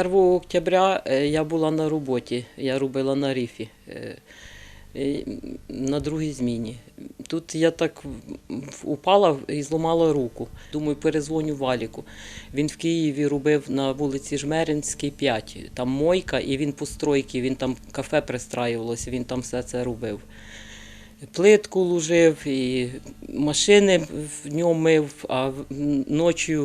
1 октября е, я була на роботі, я робила на рифі е, е, на другій зміні. Тут я так упала і зламала руку. Думаю, перезвоню Валіку. Він в Києві робив на вулиці Жмеринській, 5. Там мойка, і він по стройці, він там кафе пристраювалося, він там все це робив. Плитку лужив, і машини в ньому мив, а ночі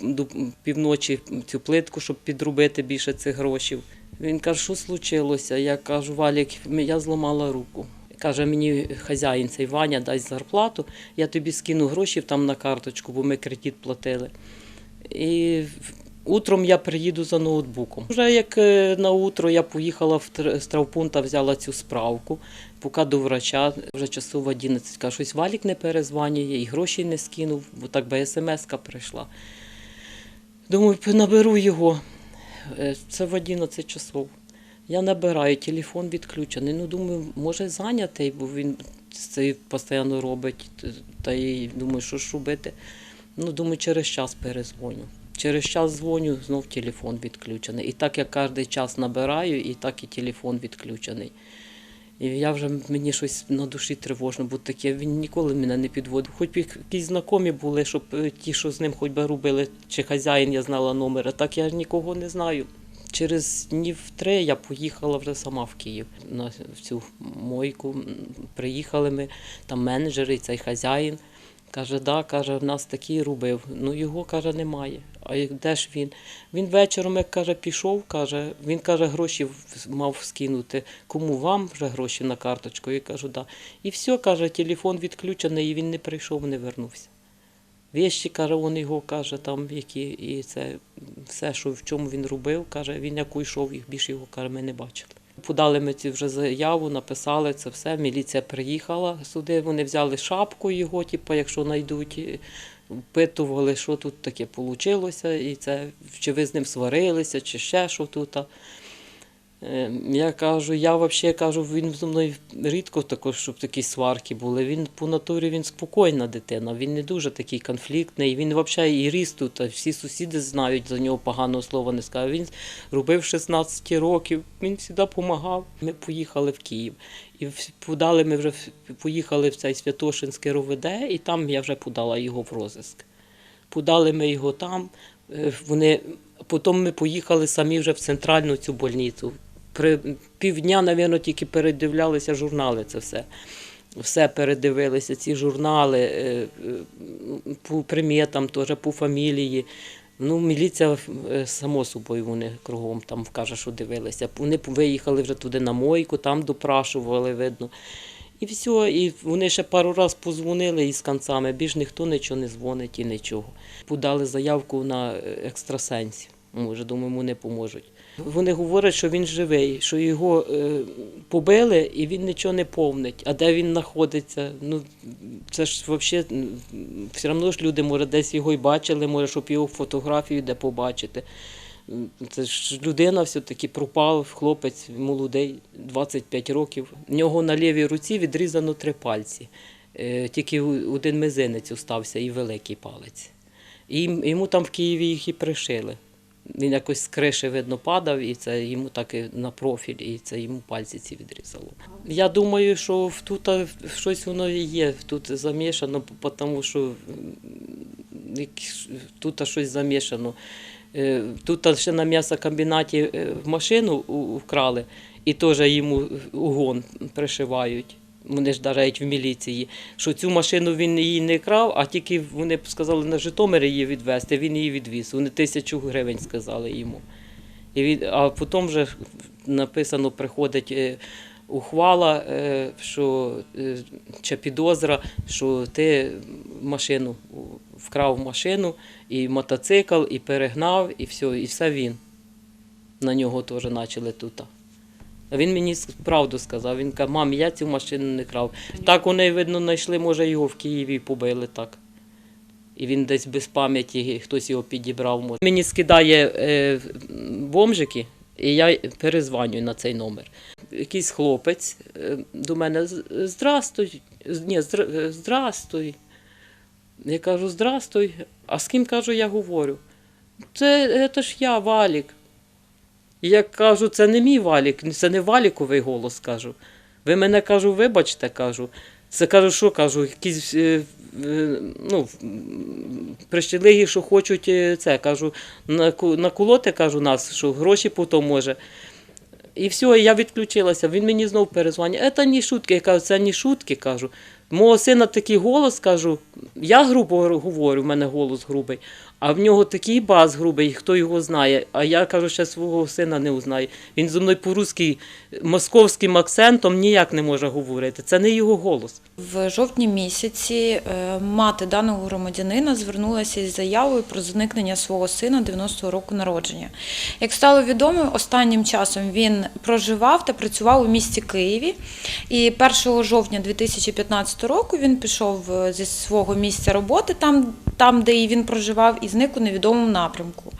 до півночі цю плитку, щоб підробити більше цих грошей. Він каже, що случилося? Я кажу, Валік, я зламала руку. Каже, мені хазяїн цей Ваня дасть зарплату, я тобі скину гроші там на карточку, бо ми кредит платили. І утром я приїду за ноутбуком. Вже як е, на утро я поїхала з травпункта, взяла цю справку, поки до врача, вже часу в 11, каже, щось Валік не перезванює, і гроші не скинув, бо так би смс-ка прийшла. Думаю, наберу його. Е, Це в 11 часов. Я набираю, телефон відключений. Ну, думаю, може зайнятий, бо він це постійно робить. Та й думаю, що ж робити. Ну, думаю, через час перезвоню. Через час дзвоню, знов телефон відключений. І так я кожен час набираю, і так і телефон відключений. І я вже мені щось на душі тривожно, бо таке він ніколи мене не підводив. Хоч якісь знайомі були, щоб е, ті, що з ним хоч би робили, чи хазяїн я знала номер, а так я нікого не знаю. Через днів три я поїхала вже сама в Київ на цю мойку. Приїхали ми, там менеджер і цей хазяїн. Каже, да, каже, в нас такий робив. Ну його каже, немає. А де ж він? Він вечором, як каже, пішов, каже, він каже, гроші мав скинути. Кому вам вже гроші на карточку? Я кажу, да. І все, каже, телефон відключений, і він не прийшов, не вернувся. Вещі, каже, він його каже, там які, і це все, що в чому він робив, каже, він як уйшов, їх більше його каже, ми не бачили. Подали ми цю вже заяву, написали це все. Міліція приїхала сюди, вони взяли шапку його, типу, якщо знайдуть, впитували, що тут таке вийшло, і це, чи ви з ним сварилися, чи ще що тут. Е, Я кажу, я взагалі кажу, він зі мною рідко також, щоб такі сварки були. Він по натурі він спокійна дитина, він не дуже такий конфліктний. Він взагалі і ріс тут, всі сусіди знають за нього поганого слова не скажу. Він робив 16 років, він завжди допомагав. Ми поїхали в Київ. І подали ми вже поїхали в цей Святошинське РОВД, і там я вже подала його в розиск. Подали ми його там. е, Вони потім ми поїхали самі вже в центральну цю больницю. При півдня, мабуть, тільки передивлялися журнали. Це все. Все передивилися, ці журнали е, е, по приметам, теж по фамілії. Ну, міліція, е, само собою, вони кругом там каже, що дивилися. Вони виїхали вже туди на мойку, там допрашували, видно. І все, і вони ще пару разів позвонили із концами, більш ніхто нічого не дзвонить і нічого. Подали заявку на екстрасенсів. Може, думаю, йому не поможуть. Вони говорять, що він живий, що його е, побили і він нічого не помнить. А де він знаходиться? Ну це ж взагалі все одно ж люди, може, десь його й бачили, може, щоб його фотографію де побачити. Це ж людина все-таки пропав, хлопець молодий, 25 років. В нього на лівій руці відрізано три пальці. Е, Тільки один мизинець остався і великий палець. І йому там в Києві їх і пришили. Він якось з криші, видно, падав, і це йому так і на профіль, і це йому пальці ці відрізало. Я думаю, що тут щось воно і є, тут замішано, тому що тут щось замішано. Е, Тут ще на м'ясокомбінаті е, машину вкрали, і теж йому угон пришивають. Вони ж навіть в міліції, що цю машину він її не крав, а тільки вони сказали на Житомир її відвезти, він її відвіз. Вони тисячу гривень сказали йому. І від, а потім вже написано, приходить е, ухвала, е, що е, чи підозра, що ти машину вкрав машину, і мотоцикл, і перегнав, і все, і все він. На нього теж почали тут. Він мені правду сказав. Він каже, мам, я цю машину не крав. Так вони, видно, знайшли, може, його в Києві побили так. І він десь без пам'яті, хтось його підібрав. може. Мені скидає е, бомжики, і я перезванюю на цей номер. Якийсь хлопець е, до мене здрастуй, ні, здрастуй. Я кажу, здрастуй. А з ким кажу, я говорю? Це, це ж я, Валік. І я кажу, це не мій валік, це не валіковий голос, кажу. Ви мене кажу, вибачте, кажу. Це кажу, що кажу, якісь е, е, ну, прищелиги, що хочуть е, це, кажу, наколоти, кажу, нас, що гроші потім може. І все, я відключилася. Він мені знов перезвонив. Це не шутки. Я кажу, це не шутки, кажу. Мого сина такий голос, кажу, я грубо говорю, в мене голос грубий, а в нього такий бас грубий, хто його знає. А я кажу, ще свого сина не узнаю. Він зі мною по-русски московським акцентом ніяк не може говорити. Це не його голос. В жовтні місяці е, мати даного громадянина звернулася із заявою про зникнення свого сина 90-го року народження. Як стало відомо, останнім часом він проживав та працював у місті Києві. І 1 жовтня 2015 року він пішов е, зі свого місця роботи, там, там де він проживав, і зник у невідомому напрямку.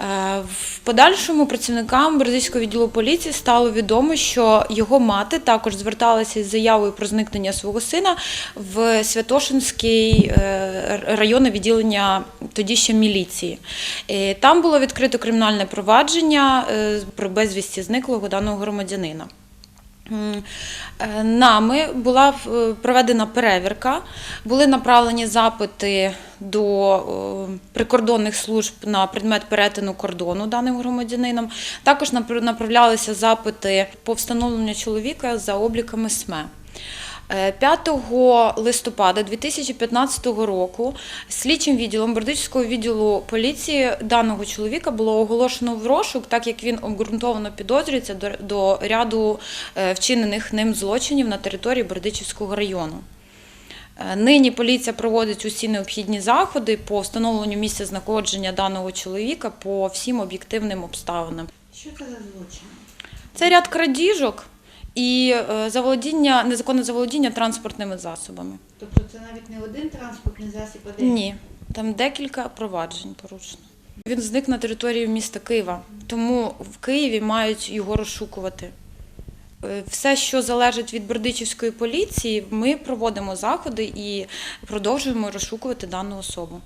Е, В подальшому працівникам Бердичського відділу поліції стало відомо, що його мати також зверталася із заявою про зникнення свого сина в Святошинський е, районне відділення тоді ще міліції. Е, Там було відкрито кримінальне провадження про безвісті зниклого даного громадянина. Е, Нами була е, проведена перевірка, були направлені запити до е, прикордонних служб на предмет перетину кордону даним громадянином. Також напр- направлялися запити по встановленню чоловіка за обліками СМЕ. Е, 5 листопада 2015 року слідчим відділом Бердичівського відділу поліції даного чоловіка було оголошено в розшук, так як він обґрунтовано підозрюється до, ряду е, вчинених ним злочинів на території Бердичівського району. Е, Нині поліція проводить усі необхідні заходи по встановленню місця знаходження даного чоловіка по всім об'єктивним обставинам. Що це за злочин? Це ряд крадіжок і е, заволодіння, незаконне заволодіння транспортними засобами. Тобто це навіть не один транспортний засіб, а декілька? Ні, там декілька проваджень порушено. Він зник на території міста Києва, тому в Києві мають його розшукувати. Е, Все, що залежить від Бердичівської поліції, ми проводимо заходи і продовжуємо розшукувати дану особу.